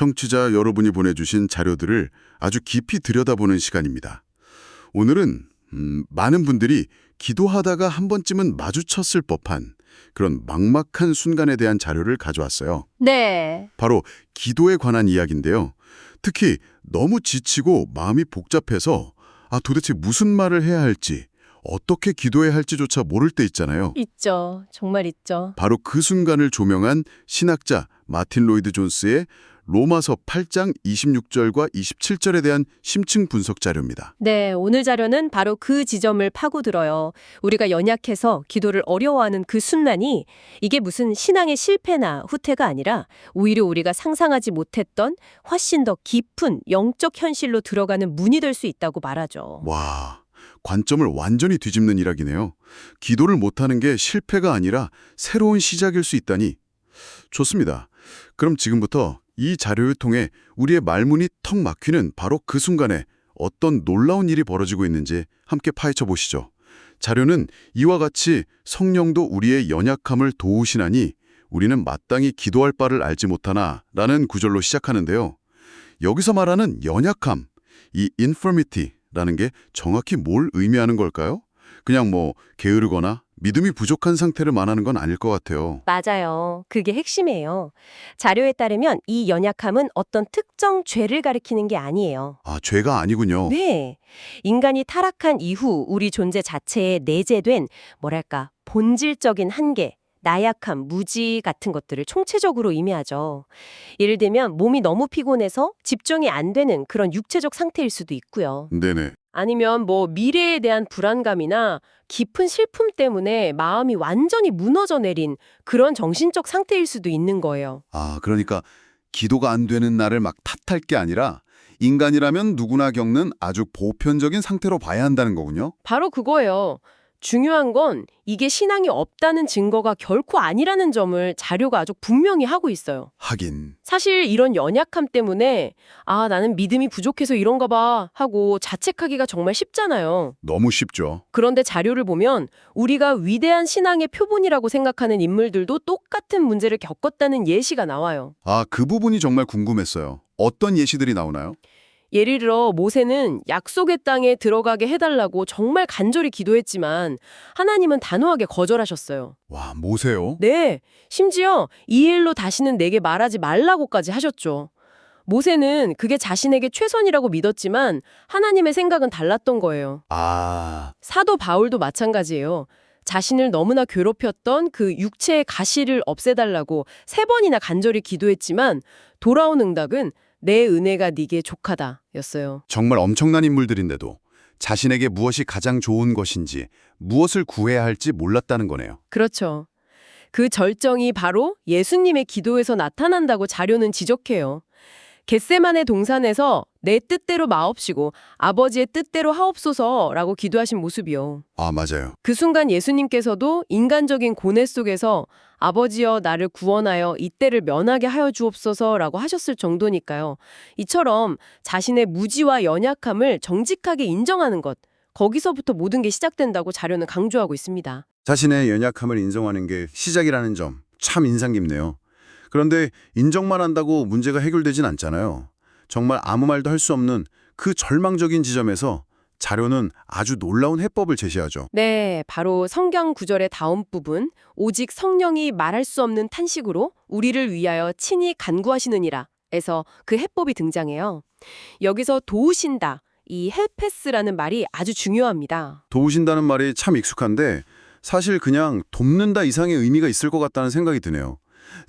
청취자 여러분이 보내주신 자료들을 아주 깊이 들여다보는 시간입니다. 오늘은 음, 많은 분들이 기도하다가 한 번쯤은 마주쳤을 법한 그런 막막한 순간에 대한 자료를 가져왔어요. 네. 바로 기도에 관한 이야기인데요. 특히 너무 지치고 마음이 복잡해서 아 도대체 무슨 말을 해야 할지 어떻게 기도해야 할지조차 모를 때 있잖아요. 있죠. 정말 있죠. 바로 그 순간을 조명한 신학자 마틴 로이드 존스의 로마서 8장 26절과 27절에 대한 심층 분석 자료입니다. 네, 오늘 자료는 바로 그 지점을 파고들어요. 우리가 연약해서 기도를 어려워하는 그 순간이 이게 무슨 신앙의 실패나 후퇴가 아니라 오히려 우리가 상상하지 못했던 훨씬 더 깊은 영적 현실로 들어가는 문이 될 수 있다고 말하죠. 와, 관점을 완전히 뒤집는 이야기네요. 기도를 못하는 게 실패가 아니라 새로운 시작일 수 있다니. 좋습니다. 그럼 지금부터 이 자료를 통해 우리의 말문이 턱 막히는 바로 그 순간에 어떤 놀라운 일이 벌어지고 있는지 함께 파헤쳐 보시죠. 자료는 이와 같이 성령도 우리의 연약함을 도우시나니 우리는 마땅히 기도할 바를 알지 못하나 라는 구절로 시작하는데요. 여기서 말하는 연약함, 이 infirmity라는 게 정확히 뭘 의미하는 걸까요? 그냥 뭐 게으르거나 믿음이 부족한 상태를 말하는 건 아닐 것 같아요. 맞아요. 그게 핵심이에요. 자료에 따르면 이 연약함은 어떤 특정 죄를 가리키는 게 아니에요. 아, 죄가 아니군요. 네. 인간이 타락한 이후 우리 존재 자체에 내재된 뭐랄까 본질적인 한계, 나약함, 무지 같은 것들을 총체적으로 의미하죠. 예를 들면 몸이 너무 피곤해서 집중이 안 되는 그런 육체적 상태일 수도 있고요. 네네. 아니면 뭐 미래에 대한 불안감이나 깊은 슬픔 때문에 마음이 완전히 무너져 내린 그런 정신적 상태일 수도 있는 거예요. 아, 그러니까 기도가 안 되는 나를 막 탓할 게 아니라 인간이라면 누구나 겪는 아주 보편적인 상태로 봐야 한다는 거군요. 바로 그거예요. 중요한 건 이게 신앙이 없다는 증거가 결코 아니라는 점을 자료가 아주 분명히 하고 있어요. 하긴. 사실 이런 연약함 때문에 아, 나는 믿음이 부족해서 이런가 봐 하고 자책하기가 정말 쉽잖아요. 너무 쉽죠. 그런데 자료를 보면 우리가 위대한 신앙의 표본이라고 생각하는 인물들도 똑같은 문제를 겪었다는 예시가 나와요. 아, 그 부분이 정말 궁금했어요. 어떤 예시들이 나오나요? 예를 들어 모세는 약속의 땅에 들어가게 해달라고 정말 간절히 기도했지만 하나님은 단호하게 거절하셨어요. 와, 모세요? 네, 심지어 이 일로 다시는 내게 말하지 말라고까지 하셨죠. 모세는 그게 자신에게 최선이라고 믿었지만 하나님의 생각은 달랐던 거예요. 아, 사도 바울도 마찬가지예요. 자신을 너무나 괴롭혔던 그 육체의 가시를 없애달라고 세 번이나 간절히 기도했지만 돌아온 응답은 내 은혜가 네게 족하다 였어요. 정말 엄청난 인물들인데도 자신에게 무엇이 가장 좋은 것인지, 무엇을 구해야 할지 몰랐다는 거네요. 그렇죠. 그 절정이 바로 예수님의 기도에서 나타난다고 자료는 지적해요. 겟세만의 동산에서 내 뜻대로 마옵시고 아버지의 뜻대로 하옵소서라고 기도하신 모습이요. 아, 맞아요. 그 순간 예수님께서도 인간적인 고뇌 속에서 아버지여 나를 구원하여 이때를 면하게 하여 주옵소서라고 하셨을 정도니까요. 이처럼 자신의 무지와 연약함을 정직하게 인정하는 것, 거기서부터 모든 게 시작된다고 자료는 강조하고 있습니다. 자신의 연약함을 인정하는 게 시작이라는 점 참 인상 깊네요. 그런데 인정만 한다고 문제가 해결되진 않잖아요. 정말 아무 말도 할 수 없는 그 절망적인 지점에서 자료는 아주 놀라운 해법을 제시하죠. 네, 바로 성경 구절의 다음 부분, 오직 성령이 말할 수 없는 탄식으로 우리를 위하여 친히 간구하시느니라. 에서 그 해법이 등장해요. 여기서 도우신다, 이 헬페스라는 말이 아주 중요합니다. 도우신다는 말이 참 익숙한데 사실 그냥 돕는다 이상의 의미가 있을 것 같다는 생각이 드네요.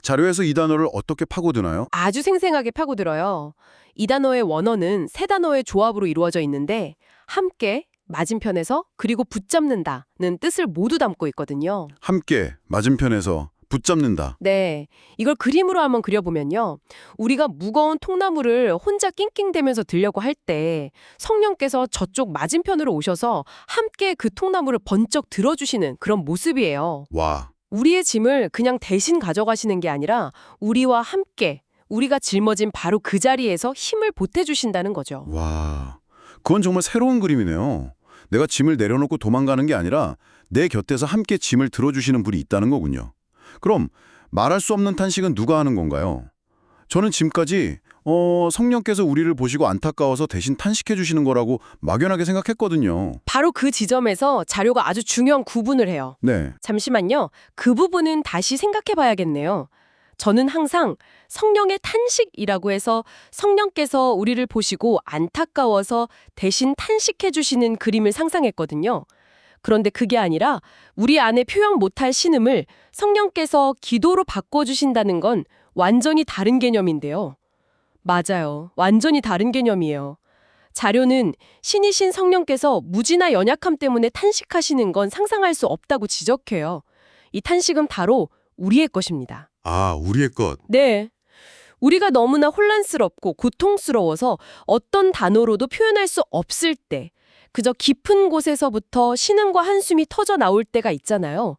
자료에서 이 단어를 어떻게 파고드나요? 아주 생생하게 파고들어요. 이 단어의 원어는 세 단어의 조합으로 이루어져 있는데 함께 맞은편에서 그리고 붙잡는다는 뜻을 모두 담고 있거든요. 함께 맞은편에서 붙잡는다. 네, 이걸 그림으로 한번 그려보면요. 우리가 무거운 통나무를 혼자 낑낑대면서 들려고 할 때 성령께서 저쪽 맞은편으로 오셔서 함께 그 통나무를 번쩍 들어주시는 그런 모습이에요. 와, 우리의 짐을 그냥 대신 가져가시는 게 아니라 우리와 함께 우리가 짊어진 바로 그 자리에서 힘을 보태주신다는 거죠. 와. 그건 정말 새로운 그림이네요. 내가 짐을 내려놓고 도망가는 게 아니라 내 곁에서 함께 짐을 들어주시는 분이 있다는 거군요. 그럼 말할 수 없는 탄식은 누가 하는 건가요? 저는 지금까지 어, 성령께서 우리를 보시고 안타까워서 대신 탄식해 주시는 거라고 막연하게 생각했거든요. 바로 그 지점에서 자료가 아주 중요한 구분을 해요. 네. 잠시만요. 그 부분은 다시 생각해 봐야겠네요. 저는 항상 성령의 탄식이라고 해서 성령께서 우리를 보시고 안타까워서 대신 탄식해 주시는 그림을 상상했거든요. 그런데 그게 아니라 우리 안에 표현 못할 신음을 성령께서 기도로 바꿔주신다는 건 완전히 다른 개념인데요. 맞아요. 완전히 다른 개념이에요. 자료는 신이신 성령께서 무지나 연약함 때문에 탄식하시는 건 상상할 수 없다고 지적해요. 이 탄식은 바로 우리의 것입니다. 아, 우리의 것. 네. 우리가 너무나 혼란스럽고 고통스러워서 어떤 단어로도 표현할 수 없을 때, 그저 깊은 곳에서부터 신음과 한숨이 터져 나올 때가 있잖아요.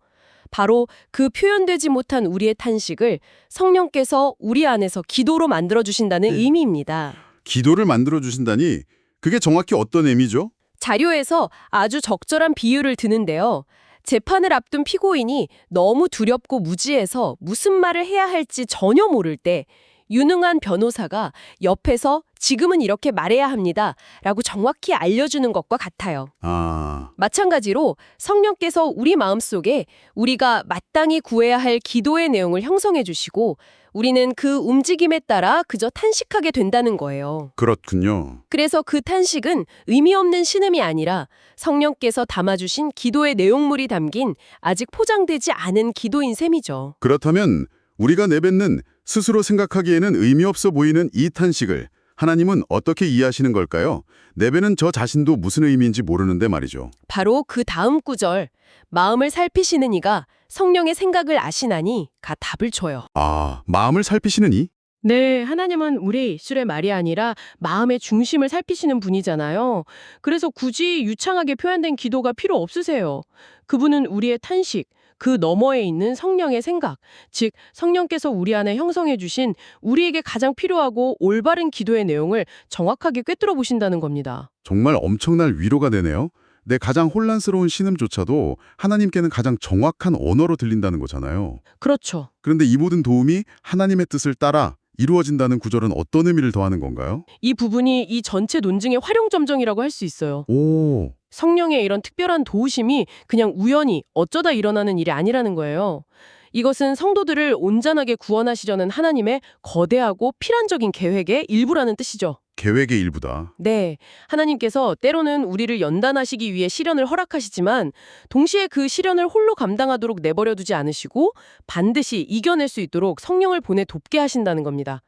바로 그 표현되지 못한 우리의 탄식을 성령께서 우리 안에서 기도로 만들어주신다는 네. 의미입니다. 기도를 만들어 주신다니 그게 정확히 어떤 의미죠? 자료에서 아주 적절한 비유를 드는데요. 재판을 앞둔 피고인이 너무 두렵고 무지해서 무슨 말을 해야 할지 전혀 모를 때 유능한 변호사가 옆에서 지금은 이렇게 말해야 합니다. 라고 정확히 알려주는 것과 같아요. 아, 마찬가지로 성령께서 우리 마음속에 우리가 마땅히 구해야 할 기도의 내용을 형성해 주시고 우리는 그 움직임에 따라 그저 탄식하게 된다는 거예요. 그렇군요. 그래서 그 탄식은 의미 없는 신음이 아니라 성령께서 담아주신 기도의 내용물이 담긴 아직 포장되지 않은 기도인 셈이죠. 그렇다면 우리가 내뱉는 스스로 생각하기에는 의미 없어 보이는 이 탄식을 하나님은 어떻게 이해하시는 걸까요? 내뱉는 저 자신도 무슨 의미인지 모르는데 말이죠. 바로 그 다음 구절, 마음을 살피시는 이가 성령의 생각을 아시나니 가 답을 줘요. 아, 마음을 살피시는 이? 네, 하나님은 우리의 입술의 말이 아니라 마음의 중심을 살피시는 분이잖아요. 그래서 굳이 유창하게 표현된 기도가 필요 없으세요. 그분은 우리의 탄식, 그 너머에 있는 성령의 생각, 즉 성령께서 우리 안에 형성해 주신 우리에게 가장 필요하고 올바른 기도의 내용을 정확하게 꿰뚫어 보신다는 겁니다. 정말 엄청난 위로가 되네요. 내 가장 혼란스러운 신음조차도 하나님께는 가장 정확한 언어로 들린다는 거잖아요. 그렇죠. 그런데 이 모든 도움이 하나님의 뜻을 따라 이루어진다는 구절은 어떤 의미를 더하는 건가요? 이 부분이 이 전체 논증의 활용점정이라고 할 수 있어요. 오, 성령의 이런 특별한 도우심이 그냥 우연히 어쩌다 일어나는 일이 아니라는 거예요. 이것은 성도들을 온전하게 구원하시려는 하나님의 거대하고 필연적인 계획의 일부라는 뜻이죠. 계획의 일부다. 네. 하나님께서 때로는 우리를 연단하시기 위해 시련을 허락하시지만 동시에 그 시련을 홀로 감당하도록 내버려 두지 않으시고 반드시 이겨낼 수 있도록 성령을 보내 돕게 하신다는 겁니다.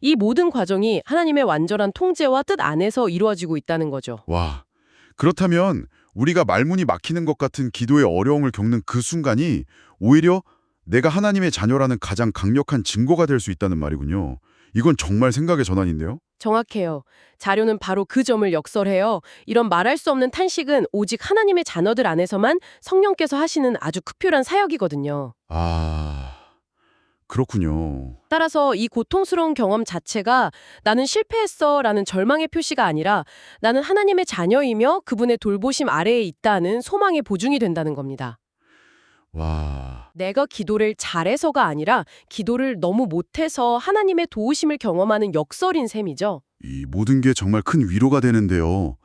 이 모든 과정이 하나님의 완전한 통제와 뜻 안에서 이루어지고 있다는 거죠. 와, 그렇다면 우리가 말문이 막히는 것 같은 기도의 어려움을 겪는 그 순간이 오히려 내가 하나님의 자녀라는 가장 강력한 증거가 될 수 있다는 말이군요. 이건 정말 생각의 전환인데요. 정확해요. 자료는 바로 그 점을 역설해요. 이런 말할 수 없는 탄식은 오직 하나님의 자녀들 안에서만 성령께서 하시는 아주 극별한 사역이거든요. 아, 그렇군요. 따라서 이 고통스러운 경험 자체가 나는 실패했어 라는 절망의 표시가 아니라 나는 하나님의 자녀이며 그분의 돌보심 아래에 있다는 소망의 보증이 된다는 겁니다. 와, 내가 기도를 잘해서가 아니라 기도를 너무 못해서 하나님의 도우심을 경험하는 역설인 셈이죠. 이 모든 게 정말 큰 위로가 되는데요.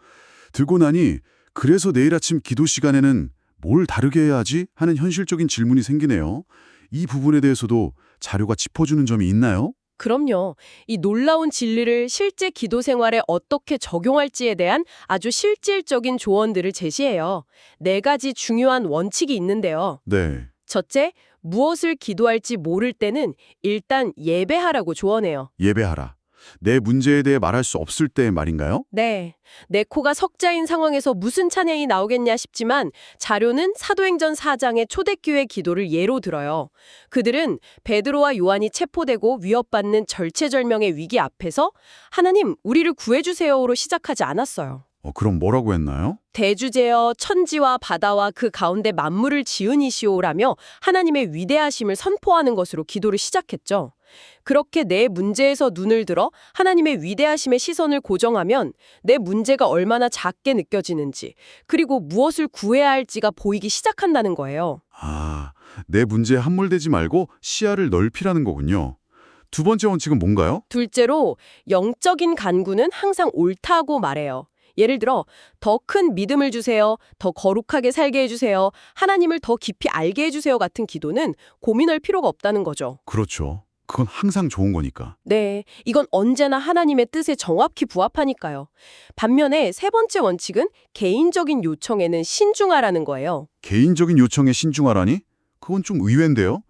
들고 나니 그래서 내일 아침 기도 시간에는 뭘 다르게 해야 하지 하는 현실적인 질문이 생기네요. 이 부분에 대해서도 자료가 짚어주는 점이 있나요? 그럼요. 이 놀라운 진리를 실제 기도 생활에 어떻게 적용할지에 대한 아주 실질적인 조언들을 제시해요. 네 가지 중요한 원칙이 있는데요. 네. 첫째, 무엇을 기도할지 모를 때는 일단 예배하라고 조언해요. 예배하라. 내 문제에 대해 말할 수 없을 때 말인가요? 네. 내 코가 석자인 상황에서 무슨 찬양이 나오겠냐 싶지만 자료는 사도행전 4장의 초대교회 기도를 예로 들어요. 그들은 베드로와 요한이 체포되고 위협받는 절체절명의 위기 앞에서 하나님, 우리를 구해주세요로 시작하지 않았어요. 어, 그럼 뭐라고 했나요? 대주제여 천지와 바다와 그 가운데 만물을 지으니시오라며 하나님의 위대하심을 선포하는 것으로 기도를 시작했죠. 그렇게 내 문제에서 눈을 들어 하나님의 위대하심의 시선을 고정하면 내 문제가 얼마나 작게 느껴지는지 그리고 무엇을 구해야 할지가 보이기 시작한다는 거예요. 아, 내 문제에 함몰되지 말고 시야를 넓히라는 거군요. 두 번째 원칙은 뭔가요? 둘째로 영적인 간구는 항상 옳다고 말해요. 예를 들어 더 큰 믿음을 주세요. 더 거룩하게 살게 해주세요. 하나님을 더 깊이 알게 해주세요 같은 기도는 고민할 필요가 없다는 거죠. 그렇죠. 그건 항상 좋은 거니까. 네, 이건 언제나 하나님의 뜻에 정확히 부합하니까요. 반면에 세 번째 원칙은 개인적인 요청에는 신중하라는 거예요. 개인적인 요청에 신중하라니? 그건 좀 의외인데요.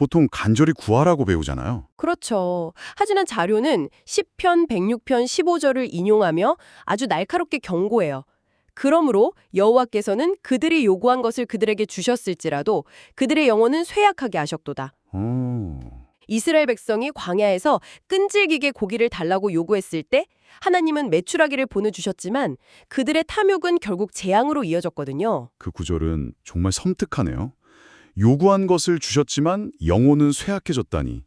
보통 간절히 구하라고 배우잖아요. 그렇죠. 하지만 자료는 10편, 106편, 15절을 인용하며 아주 날카롭게 경고해요. 그러므로 여호와께서는 그들이 요구한 것을 그들에게 주셨을지라도 그들의 영혼은 쇠약하게 하셨도다. 오. 이스라엘 백성이 광야에서 끈질기게 고기를 달라고 요구했을 때 하나님은 메추라기를 보내주셨지만 그들의 탐욕은 결국 재앙으로 이어졌거든요. 그 구절은 정말 섬뜩하네요. 요구한 것을 주셨지만 영혼은 쇠약해졌다니.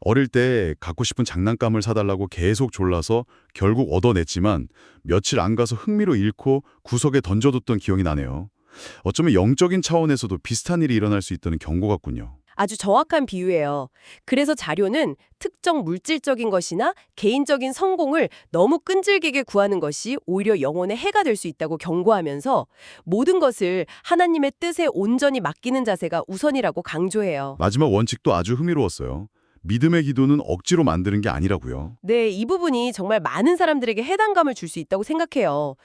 어릴 때 갖고 싶은 장난감을 사달라고 계속 졸라서 결국 얻어냈지만 며칠 안 가서 흥미로 잃고 구석에 던져뒀던 기억이 나네요. 어쩌면 영적인 차원에서도 비슷한 일이 일어날 수 있다는 경고 같군요. 아주 정확한 비유예요. 그래서 자료는 특정 물질적인 것이나 개인적인 성공을 너무 끈질기게 구하는 것이 오히려 영혼의 해가 될 수 있다고 경고하면서 모든 것을 하나님의 뜻에 온전히 맡기는 자세가 우선이라고 강조해요. 마지막 원칙도 아주 흥미로웠어요. 믿음의 기도는 억지로 만드는 게 아니라고요. 네, 이 부분이 정말 많은 사람들에게 해당감을 줄 수 있다고 생각해요.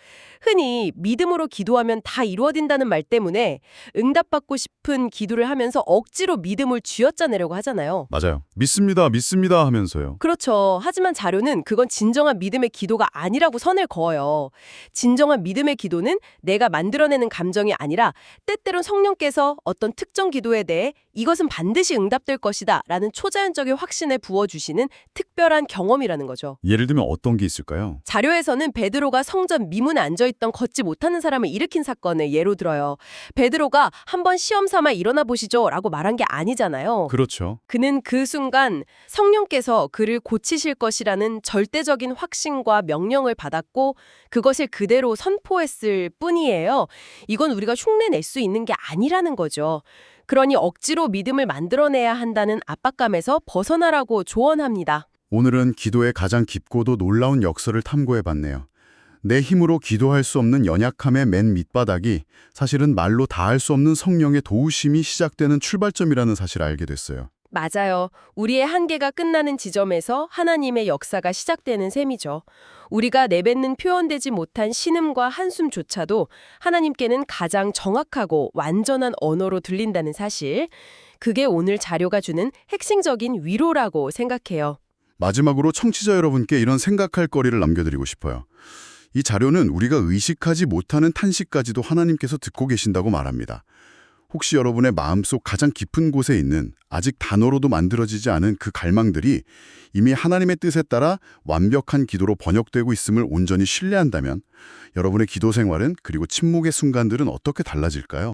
흔히 믿음으로 기도하면 다 이루어진다는 말 때문에 응답받고 싶은 기도를 하면서 억지로 믿음을 쥐어짜내려고 하잖아요. 맞아요. 믿습니다, 믿습니다 하면서요. 그렇죠. 하지만 자료는 그건 진정한 믿음의 기도가 아니라고 선을 그어요. 진정한 믿음의 기도는 내가 만들어내는 감정이 아니라 때때론 성령께서 어떤 특정 기도에 대해 이것은 반드시 응답될 것이다 라는 초자연적 인 확신에 부어주시는 특별한 경험이라는 거죠. 예를 들면 어떤 게 있을까요? 자료에서는 베드로가 성전 미문에 앉아있던 걷지 못하는 사람을 일으킨 사건을 예로 들어요. 베드로가 한번 시험 삼아 일어나 보시죠 라고 말한 게 아니잖아요. 그렇죠. 그는 그 순간 성령께서 그를 고치실 것이라는 절대적인 확신과 명령을 받았고 그것을 그대로 선포했을 뿐이에요. 이건 우리가 흉내낼 수 있는 게 아니라는 거죠. 그러니 억지로 믿음을 만들어내야 한다는 압박감에서 벗어나라고 조언합니다. 오늘은 기도의 가장 깊고도 놀라운 역설을 탐구해봤네요. 내 힘으로 기도할 수 없는 연약함의 맨 밑바닥이 사실은 말로 다 할 수 없는 성령의 도우심이 시작되는 출발점이라는 사실을 알게 됐어요. 맞아요. 우리의 한계가 끝나는 지점에서 하나님의 역사가 시작되는 셈이죠. 우리가 내뱉는 표현되지 못한 신음과 한숨조차도 하나님께는 가장 정확하고 완전한 언어로 들린다는 사실. 그게 오늘 자료가 주는 핵심적인 위로라고 생각해요. 마지막으로 청취자 여러분께 이런 생각할 거리를 남겨드리고 싶어요. 이 자료는 우리가 의식하지 못하는 탄식까지도 하나님께서 듣고 계신다고 말합니다. 혹시 여러분의 마음속 가장 깊은 곳에 있는 아직 단어로도 만들어지지 않은 그 갈망들이 이미 하나님의 뜻에 따라 완벽한 기도로 번역되고 있음을 온전히 신뢰한다면 여러분의 기도 생활은 그리고 침묵의 순간들은 어떻게 달라질까요?